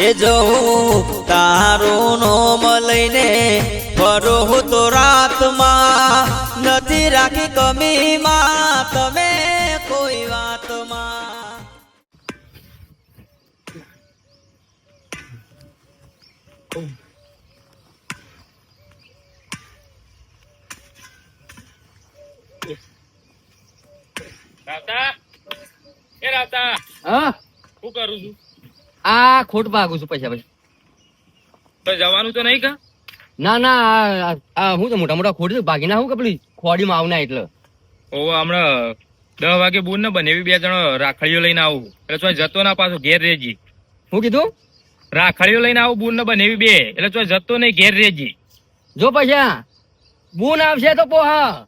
એ જો તારું નોમ લઈને ફરો તો રાતમાં નથી રાખી કમીમાં. તમે કોઈ વાતમાં. રાતા. એ રાતા. હા? શું કરું છું? આ ખોટ ભાગું છું પૈસા પછી. તો જવાનું તો નહીં કા? ના ના આ- હું તો મોટા મોટા ખોટ છું ભાગી ના હું કે પેલી ખોડીમાં આવના એટલે. ઓ હમણાં દસ વાગે બોલ ને બને એવી બે જણો રાખડીઓ લઈને આવું. એટલે તો જતો ના પાછો ઘેર રેજી હું કીધું? રાખડીઓ લઈને આવું બૂન ને બને એવી બે. એટલે ચોય જતો નહીં ઘેર રેજી જો પૈસા બૂન આવશે તો પોહા.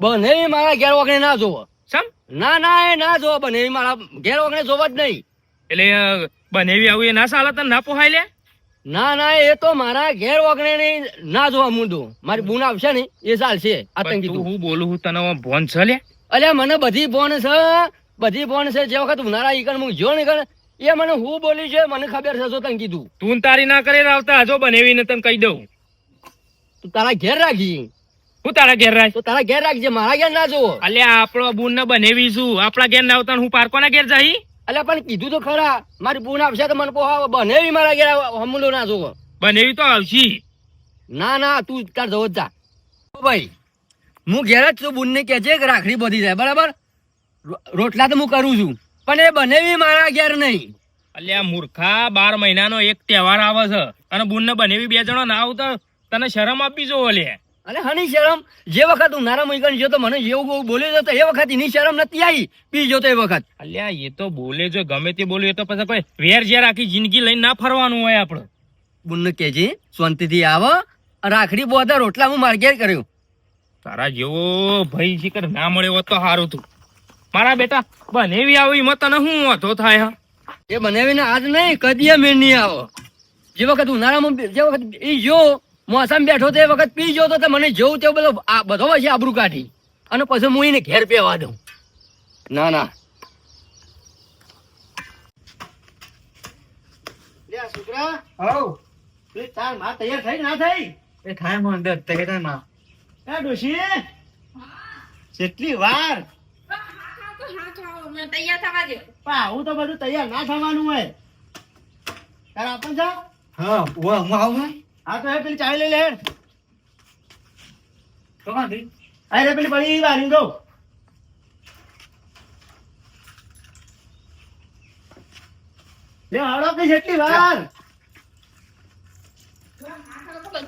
બને મારા ઘેર વગણે ના જોવો. સમ ના ના એ ના જોવો બને મારા ઘેર વગણે જોવા જ નહીં. એટલે બનેવી આવું એ ના સાલા તને ના પોહાય લે? ના ના એ તો મારા ઘેર વગણે ની ના જોવા મૂંડું. મારી બૂન આવશે ને એ ચાલશે આ પણ તંગી તું તું. હું બોલું હું તને ભોન છે લે? અલ્યા મને બધી ભોન છે બધી ભોન છે જે વખત ઉનાળા ઈકણ હું જો ને એ મને હું બોલી છે મને ખબર છે જો તને કીધું તું તારી ના કરે આવતા હજો બનેવી ને તને કહી દઉં. તું તારા ઘેર રાખી હું તારા ઘેર રાખ. તો તારા ઘેર રાખજે મારા ઘેર ના જોવો અલ્યા આપણો બુન ને બનેવી છું આપણા ઘેર ના આવતા હું હું પારકોના ઘેર જઈ અલ્યા પણ કીધું તો ખરા. મારી બૂન આવશે તો મને પોહા બનેવી મારા ઘેર હમલો ના જોવો. બનેવી તો આવશે. ના ના તું તાર જવો જ ભાઈ હું ઘેર જ છું બુનને કહેજે કે રાખડી બધી જાય. બરાબર? રોટલા તો હું કરું છું. પણ એ બનેવી મારા ઘેર નહીં. અલ્યા મૂર્ખા બાર મહિનાનો એક તહેવાર આવે છે. અને બુનને બનેવી બે જણો ના આવતા. તને શરમ આપી જો લે. અને હની શરમ જે વખત હું નારા ગયો તો મને એવું બહુ બોલ્યો હતો એ વખત એની શરમ નથી આવી. પી જો તો એ વખત. અલ્યા એ તો બોલે જો ગમે તે બોલ્યો એ તો પછી કોઈ વેર ઝેર આખી જિંદગી લઈને ના ફરવાનું હોય આપણે. બુનને કેજી શાંતિથી આવો રાખડી બોધા રોટલા હું માર્ગેર કર્યું. તારા જેવો ભાઈ જીકર ના મળ્યો તો સારું તું. મારા બેટા બનેવી આવી મત તને હું વાંધો થાય હા? એ બનાવીને આજ નહીં કદી મેળ નહીં આવો. જે વખત ઉનાળામાં જે વખત એ જો મોસમ બેઠો તે વખત પી જો તો મને જેવું તેવું બધો આ બધો પછી આબરૂ કાઢી. અને પછી હું એને ઘેર પેવા દઉં. ના ના. છોકરા. હવ તારમાં તૈયાર થઈ ના થઈ? એ થાય મને અંદર તૈયારમાં ડોશી કેટલી વાર તૈયાર થવા દો તો બધું તૈયાર ના થવાનું હોય. તારે આપણ જા હા હું આવું હા તો હે પેલી ચાવી લઈ લે તો કાં થઈ અરે પેલી પડી વારી દો લે હાડો કે જેટલી વાર?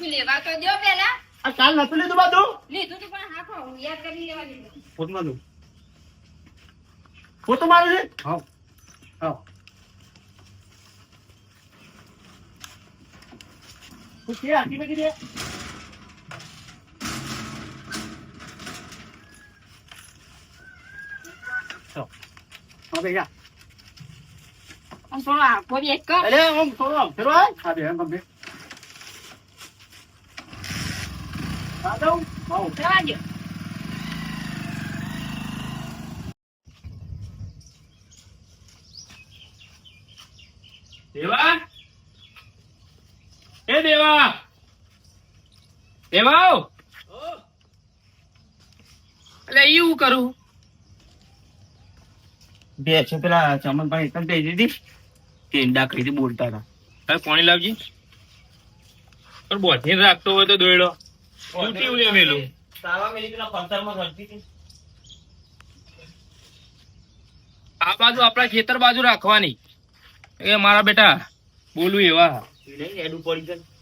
લેવા તો દો પેલા આ કાલ નતું લીધું બધું? લીધું તું પણ હાથો યાદ કરી લેવા દીધું. ફોટમાં દઉં ફોટો મારું છે? હા હા તું કે આખી બધી દે હા ભાઈ જા આમ થોડો આખો બી એક કર અરે આમ થોડો આમ ફેરો આય હા બે એમ બે હા દઉં આવું જવા દો દેવા. એ દેવા દેવા એટલે એવું કરું? બે છે પેલા ચમનભાઈ એકમ દઈ દીધી? કેંડા કરી બોલતા હતા. હવે પાણી લાવજી. પણ બોધીને રાખતો હોય તો દોડ્યો તૂટી ઉલે મેલું તાવા મેલી પેલા પંતરમાં રડતી હતી. આ બાજુ આપણા ખેતર બાજુ રાખવાની. એ મારા બેટા બોલું એવા. નહીં એડું પડી જાય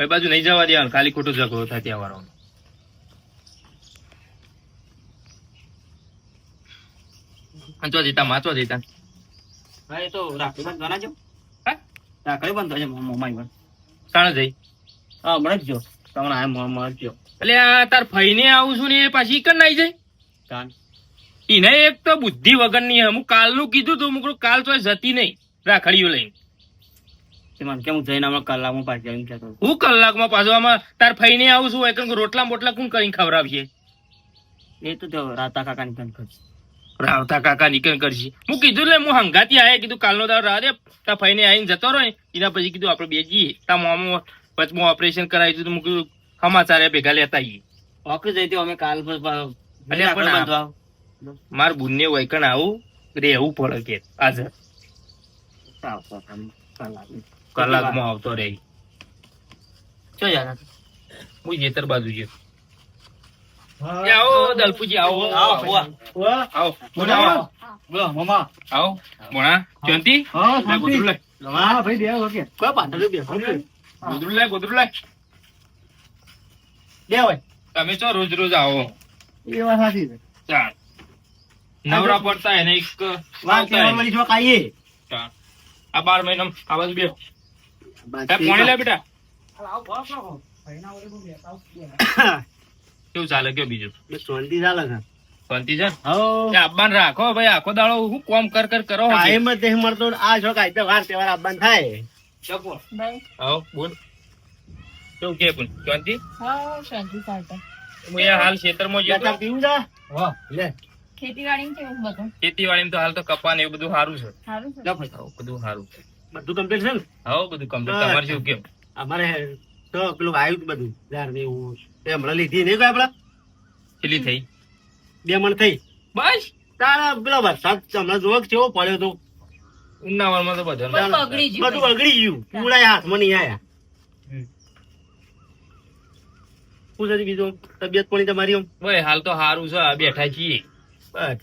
એ બાજુ નહીં જવા દેવાનું ખાલી ખોટો ઝઘડો થાય ત્યાં વાળાનો વાંચવા ચો જીતા માં જીતા. હા એ તો રાખડી બંધ બનાવજો હા? રાખડી બંધ થશે મોમાઈ બંધ સાણે જઈ. હા હમણાં જ જો. તમને આ મળજો એટલે આ તાર ફઈને આવું છું ને પાછી કર નાઈ જાય? કાન એને એક તો બુદ્ધિ વગરની હે. હું કાલનું કીધું તું મુકડું કાલ તો જતી નહીં. રાખડીઓ લઈને. મને કેમ જઈને હમણાં કલાકમાં પાછી આવીને કહેતો હું કલાકમાં પાછો આમાં તાર ફઈને આવું છું એકમ રોટલા બોટલા કોણ કરીને ખવડાવશે એ તો જો રાતા કાકાની કન ખર્ચ રાવતા કાકા નીકળ કરશે. હું કીધું લે હું હંગાતી આયા કીધું કાલનો દાડો રાહ દે તા ફઈને આવીને જતો રહે. એના પછી કીધું આપણે બે જઈએ. તા મોમો વચમાં ઓપરેશન કરાવી દીધું હું કીધું સમાચાર ભેગા લેતા આવીએ. ઓકે જઈતી અમે કાલ પર. માર બુનને વૈકણ આવું રહેવું પડે કે આજે કલાકમાં આવતો રહે ચો યાર. હું જેતર બાજુ છે આવો દલપુજી આવો આવો, આવો. આવો બોલો, મામા. આવો મોણા શાંતિ હા. ગોદરું લે હા, ભાઈ, બે વાગે. કોઈ પાછળ બે. ગોદરું લે ગોદરું લે દે હોય. તમે ચો રોજ રોજ આવો એ વાત સાચી છે. ચાલ નવરા પડતા એને એક વાત કહેવા. વાળી છો ચાલ. આ બાર મહિના આવાજ બાજુ બે પાણી લે બેટા. કેવું ચાલે કયો બીજું? શાંતિ ચાલે છે. શાંતિ છે ને? હઉ. એ આબાને રાખો ભાઈ આખો દાડો હું કોમ કર કર કરો ટાઈમ જ નહીં મળતો આ છો કાંઈ તો વાર તહેવાર આવવાનું થાય. ભાઈ આવો બોલ. કેવું કે પણ શાંતિ? હા શાંતિ ચાલતા. હું એ હાલ ખેતરમાં ચા જતો પીવું છે? લે. ખેતીવાડી કેવું બધું? ખેતીવાડીમાં તો હાલ તો કપા ને એવું બધું સારું છે. સારું છે. લો ભાઈ. હવ, બધું સારું છે. બધું કમ્પ્લીટ છે ને? હા બધું કમ્પ્લીટ તમારે શું કેમ અમારે તો પેલું આવ્યું બધું. યાર ને એવું. એ હમણાં લીધી નહીં કોઈ આપડે? કેટલી થઈ? બે મણ થઈ. બસ. તારા પેલો વરસાદ હમણાં જોવો કેવો પડ્યો તો. ઉનાળામાં તો બધું બધું બગડી ગયું. પૂરા હાથમાં નહીં આયા. બીજું? તબિયત પાણી તમારી આમ ભાઈ હાલ તો સારું છે. આ બેઠા છીએ. બસ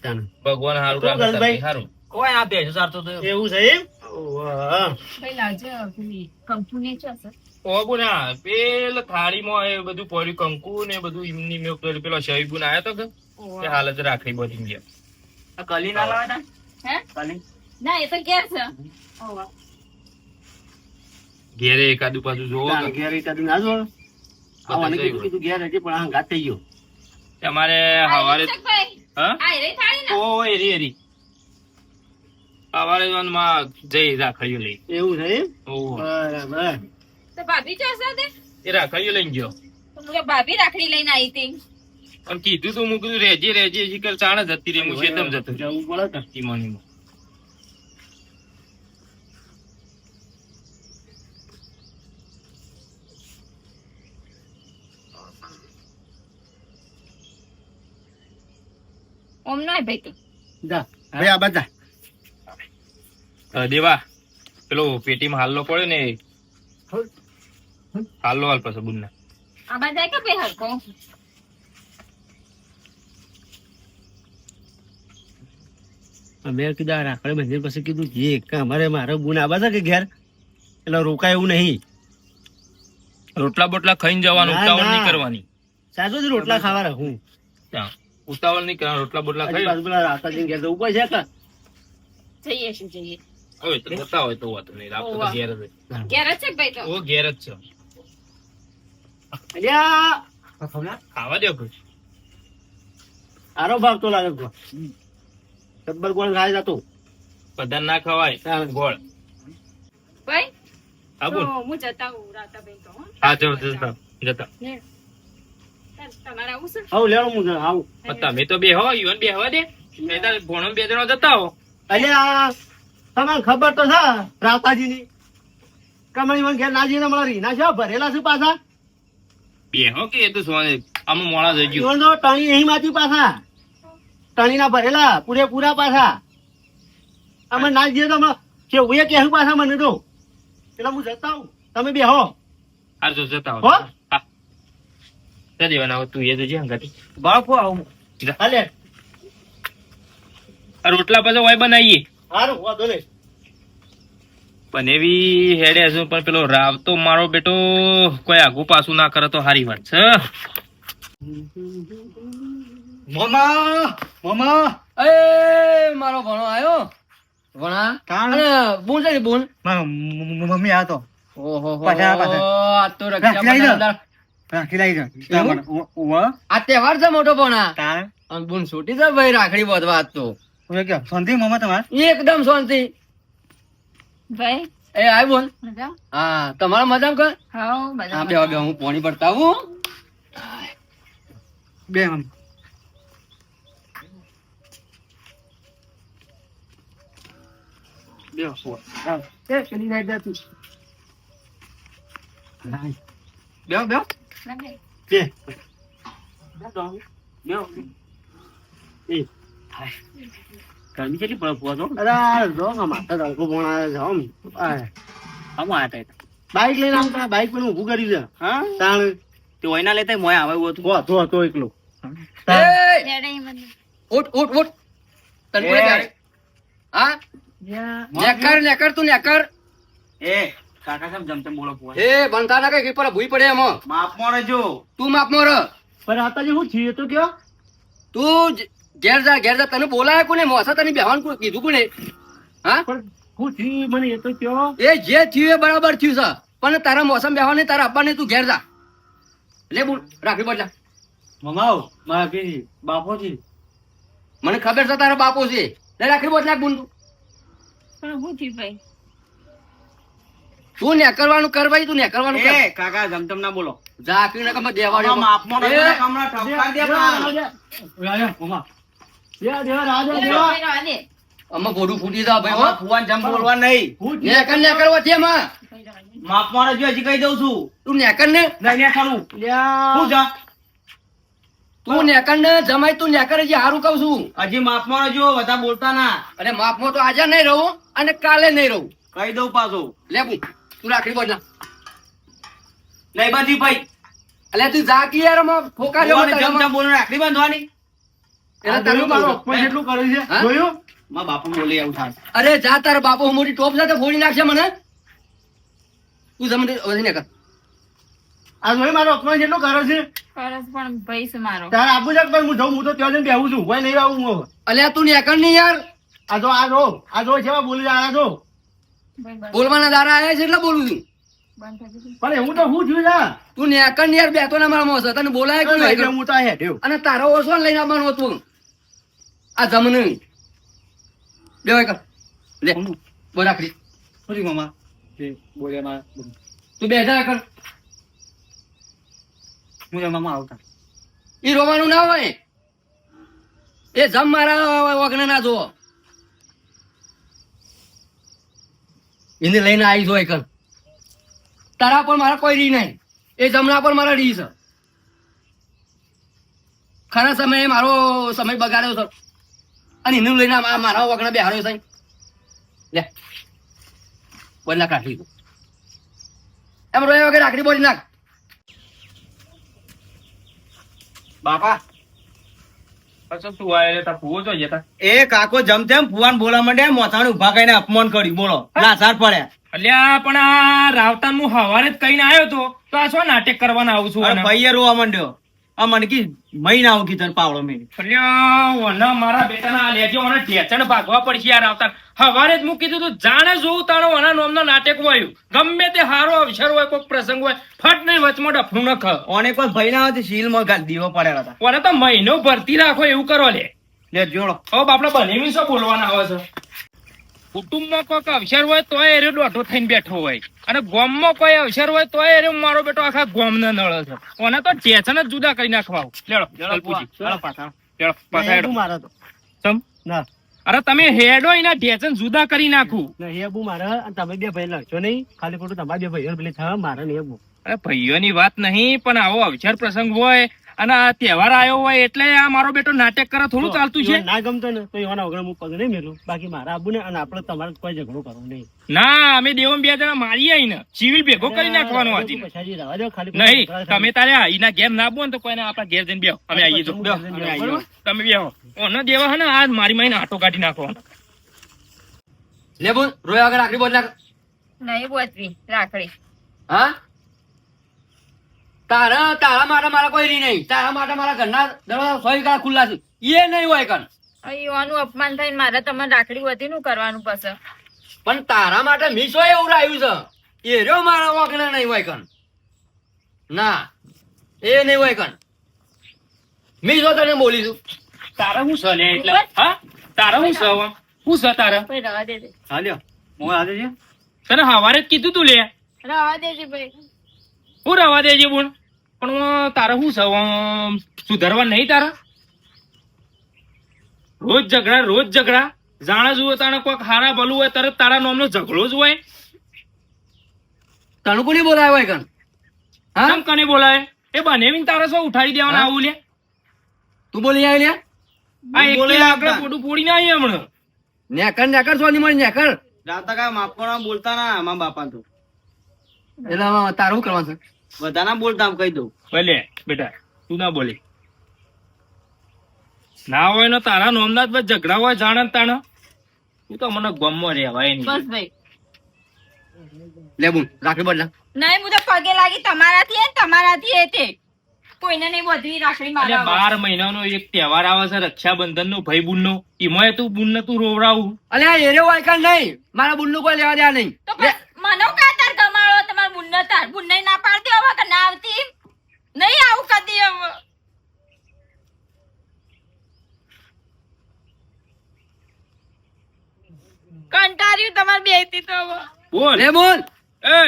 ભગવાન સારું રાખે સારું કોઈ આ બેસો સારતો તો એવું છે એમ? ઓહ. ભાઈ લાવજો પેલી કંપની છે સર. ઓ બોલા પેલ થાળીમાં એ બધું પડ્યું કંકુ ને બધું એમની મેં પેલો પેલો શહીબુન આયો તો કે? તે હાલ રાખડી બધી ગયા. આ કલી ના લાવે હે? કલી? ના એ તો ઘેર છે. ઓવા. ઘેરે એકાદું પાછું જોવો તારે કે ના જોડે? આવવાને કીધું કીધું ઘેર હજી પણ આ ઘાત થઈ ગયો. તમારે આ હવારે રીક્ષક ભાઈ હા? આ રે થાળી ને? ઓ એરી એરી સવારે માં જઈ રાખડીઓ લઈ. એવું છે. બરાબર. તો ભાભી છે સાથે? એ રાખડીઓ લઈને ગયો. મુકે ભાભી રાખડી લઈને આવી હતી. પણ કીધું તો હું કીધું રેજે રેજે હજી કર ચાણ જતી રે હું શેતમ જતો જવું પડે ને. ઈમાનીમાં. ઓમ ના ભાઈ તું. જા. ભાઈ આ બધા. દેવા પેલો પેટીમાં હાલ્લો પડ્યો ને હાલ્લો હાલ પાછો બુનના. આ જાય કે ભાઈ હરકો મેં કીધું રાખડે મંદિર પછી કીધું જે કે અમારે મારો ગુણ આવા છે કે ઘેર? એટલે રોકાય એવું નહીં. રોટલા બોટલા ખાઈને જવાનું ના, ઉતાવળ નહીં કરવાની. સાચું જ રોટલા ખાવા રહું ત્યાં. ઉતાવળ નહીં કરવાનું રોટલા બોટલા ખાઈ પાછું પેલા રાતાજીને ઘેર જવું પડશે કે? જઈએ શું જઈએ? તો જતા હોય તો વાંધો નહીં રાત તો ઘેર જ ઘેર છે ભાઈ તો? ઓ ઘેર જ છે. અલ્યા! ખાવા દો ભાઈ. આરો ભાવ તો લાગે છે. ગબ્બર ગોળ ખાય જતો બધા ના ખવાય. ગોળ. ભાઈ? હા બોલ. હું જતા હું રાતા ભાઈ તો હા. જો જતા. જતા. તમારે આવું છે? આવું હું જરા, તમે તો બે હો ઈવન બે હવા દે. તાર ભણો બે જણા જતા હો. અલ્યા! તમને ખબર તો છે રાતાજીની કમળી મને ઘેર નાજી ને મળે રીના છે ભરેલા છે પાછા? બે હો કે એ તો સોને આમાં મોળા થઈ ગયું. તો ટણી નહીં માતી પાછા. ટણીના ભરેલા પૂરેપૂરા પાછા. અમે ના જઈએ તો અમે કેવું કે પાછા મને તો. એટલે હું જતા આવું. તમે બે હો. હાર જો જતા હો? હો. હા દેવાના હવે તું એ જજે હંગાતી. બાપુ આવું. હાલે. રોટલા પાછા વાય બનાવીએ. વાંધો નહીં. પણ એવી હેડે હજુ પણ પેલો રાવ તો મારો બેટો કોઈ આગુ પાછું ના કરે તો હારી વાત છે. મામા મામા. એ મારો ભણો આવ્યો ભણા કાણ બોલ છે બોલ મમ્મી આ તો. ઓહો હો પાછા, પાછા. આ તો. રક્ષાબંધન રાખી લઈ જા આ તહેવાર છે મોટો ભણા તાર બોલ બોન છૂટી છે ભાઈ રાખડી બાંધવા તો. શાંતિ મામા તમારે? એકદમ શાંતિ. ભાઈ? એ આય હા તમારા મજામાં કર હા હા બે બે હું પાણી પડતાવું બે જા તું. બેહો બેહો ના બે. ગરમી કેટલી પડે પૂરો તો અરે જો માથા તડકો આવે છે આમ આયા તા બાઈક લઈને આવતા બાઈક પણ ઊભું કરી છે હા તાણ તે ઓયના લેતા મોય આવે હતું તો તો તો એકલો ઉઠ ઉઠ ઉઠ તને? હા નેકર નેકર તું નેકર એ કાકા કેમ જમતે બોલો પુઆ એ બનતા ના કઈ પર ભૂઈ પડે એમાં માપમાં રહેજો તું માપમાં રહ પણ આતાજી હું છીએ તો કયો તું જ- ઘેર જા ઘેર જા. તને બોલાયા કોને? મોસા તને બેહવાનું કોને? કીધું કોને? હા? હું થયું મને એ તો કયો. એ જે થયું એ બરાબર થયું છે. પણ તારા મોસમ બેહવા નહીં તારા આપવા તું ઘેર જા. લે બોલ રાખી બદલા મમાવ મારા કે બાપો છે. મને ખબર છે તારા બાપો છે. લે રાખી બદલા બોલ તું પણ હું થયું ભાઈ? તું ને કરવાનું કર ભાઈ તું? ને કરવાનું કર. એ કાકા જમતમ ના બોલો. જા ને કમ દેવાડ્યો માપમાં હમણાં ઠપકા દે પણ. રાજા મમા. દેવા દેવા રાજા દેવા. રહેવા આમાં ગોડું ફૂટી જા ભાઈ હો. જમ બોલવા નહીં. હું નેકર કર ને કરવા છે એમાં. ભાઈ રહેવા દે. માપમાં રહેજો હજી કહી દઉં છું. તું નેકર ને. નહીં ને ખાલું લ્યા. જા. તું નેકર ને જમાઈ તું નેકર હજી જે હારું કહું છું. હજી માપમાં જો બધા બોલતા ના. અને માપમાં તો આજે નહીં રહું અને કાલે નહીં રહું. કહી દઉં પાછું. લે બુ તું રાખડી બદલા નહીં બાજી ભાઈ. એટલે તું જાકી યારમાં ફોકા જો જેવો જમ જમ બોલો રાખડી બાંધવાની. અરે જા તારા બાપો મોટી ટોપ સાથે ફોડી નાખશે મને. તું જમને વધી કર આ જોયું મારો અપમાન કેટલું કરે છે? પરસ પણ ભાઈ છે મારો. તારે આપું છે કે હું જાઉં? હું તો ત્યાં જઈને બેહું છું. કોઈ નહીં આવું હું અલ્યા તું ને કર નહીં યાર. આ જો આ જો. આ જો છે બોલી રહ્યા છો? બોલવાના દારા આયા છે એટલે બોલું છું. પણ એવું તો હું જોયું તું ને યાર બેતો ના મારા મોસે તને બોલાય કે હું તો આ અને તારો ઓછો લઈને આવવાનું હતું. આ જમને હોય કર. લે બોલ રાખડી શું મામા. બોલે માં તું બે હજાર કર. હું મામા આવતા. ઈ રોવાનું ના હોય. એ જમ મારા વગને ના જોવો એને લઈને આવી જોય કર. તારા પર મારા કોઈ રી નહીં. એ જમણા પર મારા રી છે. ખરા સમયે મારો સમય બગાડ્યો છે. અને એનું લઈને આ મારા વગણે બેહાડ્યો છે લે. બોલ કાઢી એમ રોયા વગર રાખડી બોલી નાખ. બાપા. એ કાકો જમતેમ ફુવાન બોલા માંડે મોથાને ઊભા કરીને અપમાન કર્યું. બોલો લાસાર પડ્યા અલ્યા પણ આ રાવતાન હું હવારે જ કહીને આવ્યો તો તો આ શું નાટક કરવાના આવું છું ભાઈએ રોવા માંડ્યો. આ મને કી મહિના કીધું પાવડો મેં. ઓના મારા બેટાના લેજો ઓને ઢેચણ ભાગવા પડશે યાર રાવતાન હવારે જ મૂકી કીધું તું જાણે જોઉં તાણો ઓના નોમનો નાટક વાયું ગમે તે હારો અવસર હોય કોઈ પ્રસંગ હોય ફટ નહીં વચમાં ડફનું ન ખ. ઓને કોઈ ભાઈ ના આવે શીલમાં ગાલ દીવો પડેલા હતા. ઓને તો મહિનો ભરતી રાખો એવું કરો લે. લે જોડો. હવે બાપડા બનેવી શું બોલવાના આવે છે. કુટુંબમાં કોઈક અવસર હોય તોય એરે દોઢો થઈને બેઠો હોય. અને ગોમમાં કોઈ અવસર હોય તો એ મારો બેટો આખા ગોમને નળે છે. ઓને તો ચેચન જ જુદા કરી નાખવા આવું. લેડો પાછા. લેડો પાછા હેડો. હેબુ તો. તમ ના. અરે તમે હેડો એના ટેચન જુદા કરી નાખું. ના હેબુ મારે. તમે બે ભાઈ લડશો નહીં. ખાલી ખોટું તમારા બે ભાઈઓ પેલી થવા મારે ને હેબુ અરે ભાઈઓની વાત નહીં પણ આવો અવસર પ્રસંગ હોય અને આ તહેવાર આવ્યો હોય એટલે આ મારો બેટો નાટક કરે થોડું ચાલતું છે. ના ગમતો ને તો એવાના વગર હું પગ નહીં મેલું. બાકી મારા આબુ ને અને આપણે તમારે કોઈ ઝઘડો કરવો નહીં. ના અમે દેવમ બે જણા મારી આવીને સિવિલ ભેગો કરી નાખવાનો ખાલી નહીં તમે તારે આઈના ગેમ ના બોન તો કોઈને આપણા ઘેર જઈને બેહો. અમે આવીએ જો? તમે બેહો. ઓનો દેવા હે ને આ મારી માઈને આટો કાઢી નાખો લે બોલ રોયા આગળ આખરી બોલ નાખ નહીં બોતવી રાખડી. હા? તારા તારા માટે મારા કોઈ રી નહીં. તારા માટે મારા ઘરના દરવાજા સો કાળા ખુલ્લા છે. એ નહીં હોય કણ. અહીં અપમાન થઈને મારે તમને રાખડી વધી નું કરવાનું પછી પણ તારા માટે મીસો એવું આવ્યું છે. એ રહ્યો મારા વાંકણા નહીં હોય કણ. ના એ નહીં હોય કણ. મીસો તને બોલીશું તારે હું છે લે એટલે? હા? તારે હું છે હું છે તારે? હાલ્યો હું આજે છે? તને હવારે જ કીધું તું લે. રવા દેજે ભાઈ. હું રવા દેજે બોલ પણ તારા તારે શું છે? સુધારવા નહીં તારા? રોજ ઝઘડા રોજ ઝઘડા. જાણે જુઓ તાણે કોઈક હારા ભલું હોય તરત તારા નામનો ઝઘડો જ હોય. તણકુ કોને બોલાય હોય કણ? હા? કેમ કને બોલાય એ બનેવીને તારે સો ઉઠાડી દેવાના? આવું લે. તું બોલી આવી લે. આ એક બોલે લાકડે આપતા. પોટું પોડી ના આવી હમણાં. નેકર નેકર સોની મળી નેકર. રાતા કા માપ પણ બોલતા ના મા બાપા તો. એટલે તારું કરવાનું છે? બધા ના બોલતા કહી દઉં. ભલે બેટા તું ના બોલી. ના હોય ને તારા નોમનાથ જ બસ ઝઘડા હોય જાણે તાણે. તું તો મને ગમમાં રહેવાય નહીં. બસ ભાઈ. લે રાખડી બદલા નહીં હું તો પગે લાગી તમારાથી એ ને તમારાથી એ તે. કોઈને નહીં વધવી રાખડી મારા બાર મહિનાનો એક તહેવાર આવે છે રક્ષાબંધન નો ભાઈ બુન નો એમાં તું બુન ને તું રોવડાવું. અલે આ એરે હોય કણ નહીં? મારા બુનનું કોઈ લેવા દેવા નહીં તો બસ મનો કા તાર ગમાડો તમાર તાર બુન્ને ના પાડતી હવે કે ના આવતી? નહીં આવું કદી હવે. કંટાળ્યું તમાર બેથી તો હવે. બોલ લે બોલ એ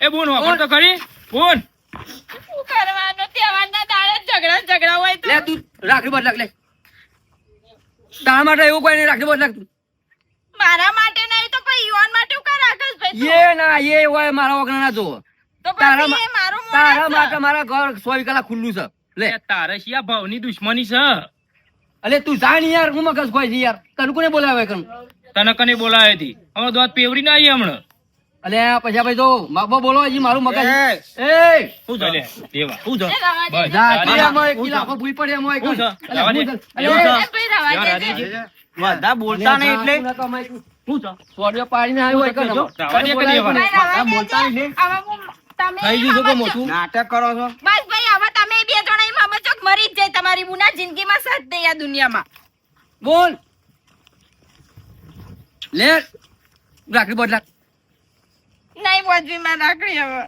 એ બોન વાપર તો ખરી. બોન. શું કરવાનું? તહેવારના દાડે ઝઘડા ઝઘડા હોય તો. લે તું રાખડી બદલાક લે. તારા માટે એવું કોઈ નહીં રાખડી બદલાક તું. મારા માટે નહીં તો પછી યુવાન માટે હું કા રાખસ ભાઈ તું? એ ના એ હોય મારા વગર ના જો તારા તારા. માટે મારા ઘર ચોવીસ કલાક ખુલ્લું છે. લે. તારે શિયા ભાવની દુશ્મની છે? અલે તું જાણ યાર હું મગજ ખોઈ છે યાર. તને કોને બોલાવે તને કને બોલાવી હતી? હવે દોત પેવરી ના આવી હમણાં. અલે પછી ભાઈ તો બાપા બોલો હજી મારું મગજ એ, દેવા. બસ. હા, કિલાફો ભૂઈ પડે હું? અલે હું? અલે, યાર, બોલતા નહીં એટલે. શું છે? સોડિયો પાડીને આવ્યો હોય કણ? જવા દે કે બોલાય દેવા? પણ. ભાઈ રવા દે બોલતા નહીં. હવે હું- તમે થઈ ગયું છે કે સમજો. મોટું નાટક કરો છો બસ ભાઈ હવે તમે બે જણા એમ સમજો મરી જ જાય તમારી બુના જિંદગીમાં સાથ નહીં આ દુનિયામાં બોલ લે રાખડી બદલા નહીં વધવી માં રાખડી હવે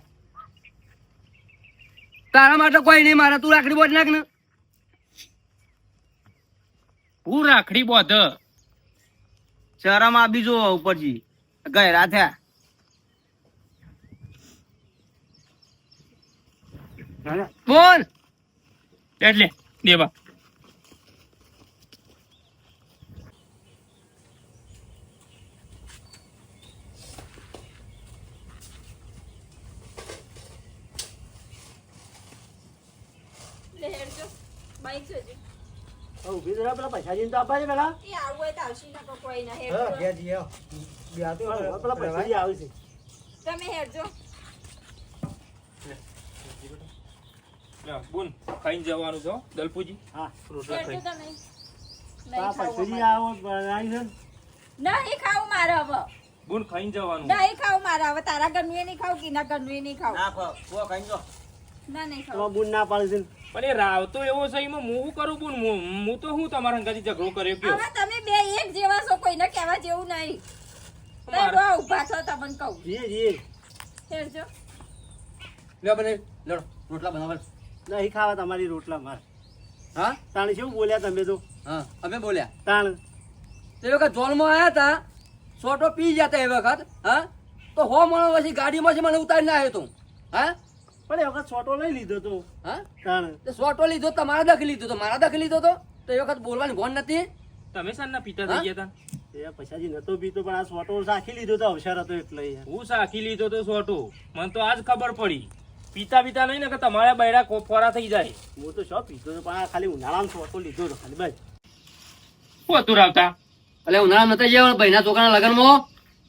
તારા માટે કોઈ નહીં મારે તું રાખડી બોજ નાખ ને હું રાખડી બોધ શરમ આપી જો ઉપરથી. ગયરા થયા બોલ. એટલે દેવા ઊભી તો રહો, પેલા પૈસાજીને તો આપવા દે પેલા. હા, પેલા પૈસાજી આવે છે. તમે હેરજો બોન ખાઈને જવાનું છો દલપુજી હા, રોટલા ખાઈ. ખાવું પૈસાજી. આવો, બનાવી છે ને. નહીં ખાવું મારે હવે બોન ખાઈને જવાનું નહીં ખાવું મારે હવે તારા એ નહીં ખાવું કે ના ઘરનું એ નહીં ખાવું ના ફુવા ખાઈને જો. ના નહીં ખાવું બુન ના પાડે છે ને. પણ એ રાવ તો એવો છે એમાં હું કરું પણ હું હું તો હું તમારા અંગાથી ઝઘડો કર્યો કયો હવે તમે બે એક જેવા છો કોઈને કહેવા જેવું નહીં. તમે મારે- બહુ ઊભા છો તમને કહું. જી જી. હેરજો લે બને લડો. રોટલા બનાવો નહીં ખાવા તમારી રોટલા માર. હા? તાણ શું બોલ્યા તમે તો? હા અમે બોલ્યા. તાણ. તે વખત જોનમાં આવ્યા હતા સોટો પી જતા એ વખત હા? તો હો માણસ પછી ગાડીમાંથી મને ઉતારીને આવ્યો તું હા? પણ એ વખત સોટો લઈ લીધો તો. હા? તો તે સોટો લીધો તમારા દખ લીધો તો મારા દખ લીધો તો? તો એ વખત બોલવાની ભોન નથી? તમે સાના પિતા હા? થઈ ગયા હતા એ પૈસાજી નતો પીતો પણ આ સોટો સાખી લીધો તો અવસર હતો એટલે હું સાખી લીધો તો સોટો મને તો આજ ખબર પડી. પિતા પિતા નહીં ને કે તમારા બૈરા કોફોરા થઈ જાય. હું તો શો પીતો તો પણ આ ખાલી ઉનાળામાં સોટો લીધો તો ખાલી બસ. શું હતું રાવતા? એટલે ઉનાળા નતા જેવા ભાઈના છોકરાના લગ્નમાં?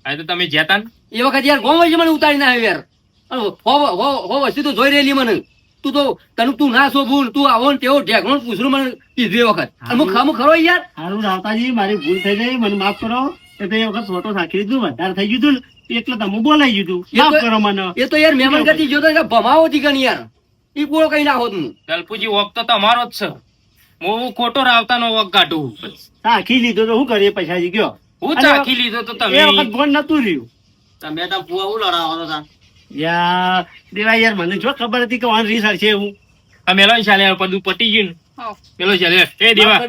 આ તો તમે જ્યાં એ વખત યાર ગોમ વચ્ચે મને ઉતારીને આવ્યો યાર. હો હો હો વસ્તુ તો જોઈ રહેલી મને. તું તો તને તું ના શોભું તું આવો ને તેવો ઢેકણો પૂછરું મને કીધું એ વખત. અને હું ખામું ખરો યાર? સારું રાવતાજી મારી ભૂલ થઈ ગઈ. મને માફ કરો. એ તો એ વખત ફોટો રાખી લીધું વધારે થઈ ગયું હતું એટલે તમે બોલાઈ ગયું માફ કરો મને. એ તો યાર મહેમાન ગતિ જોતો ભમાવો હતી કણ યાર. એ પૂરો કઈ ના હોત હું. દલપુજી વખત તો તમારો જ છે. હું ખોટો રાવતા નો વખત કાઢું રાખી લીધો તો શું કરીએ? પૈસાજી ગયો. હું આખી લીધો તો એ વખત તમે ફોન નતું રહ્યું. તમે તો હું લડાવો તા યાર દેવા યાર મને જો ખબર હતી કે વાન રીસર છે એવું. આ મેલો ચાલે બધું પટી ગયું. મેલો ચાલે એ દેવા.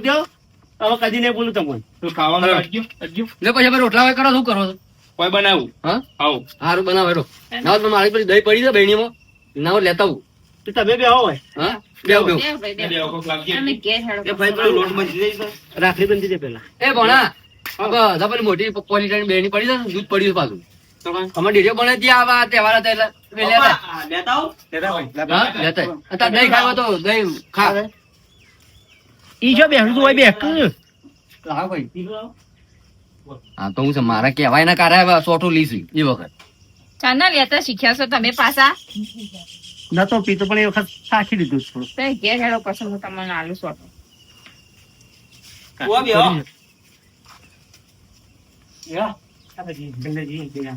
હવે કદી નહીં બોલું તમને. તો ખાવાનું કાઢજો કાઢજો લે પછી રોટલા હવે કરો શું કરો છો? કોઈ બનાવું? હા? આવો. સારું બનાવો હેડો. ના તો મારી પછી દહીં પડી છે બહેણીમાં ના હોય લેતા આવું. તો તમે બે આવો હોય. હા? બે ભાઈ, ભાઈ. પેલો જઈશ તો. રાખડી બંધી દે પેલા. એ ભણા મોટી પોલીટાની બેની પડી છે દૂધ પડ્યું પાછું. તો. અમારે ડેરીઓ બને ત્યાં આવા તહેવાર હતા એટલે લેતા આવું? લેતા દહીં ખાવો તો દહીં ખા. ઈ જો બેસું હોય બેક હા તો હું છે મારા કહેવાય ના કારે સોટું લીસી એ વખત. ચાના લેતા શીખ્યા છો તમે પાછા. નતો પીતો પણ એ વખત સાચી દીધું થોડું તે ઘેર હેડો પછી હું તમને આલુ સોટો. ઊભા બેહો. Yeah.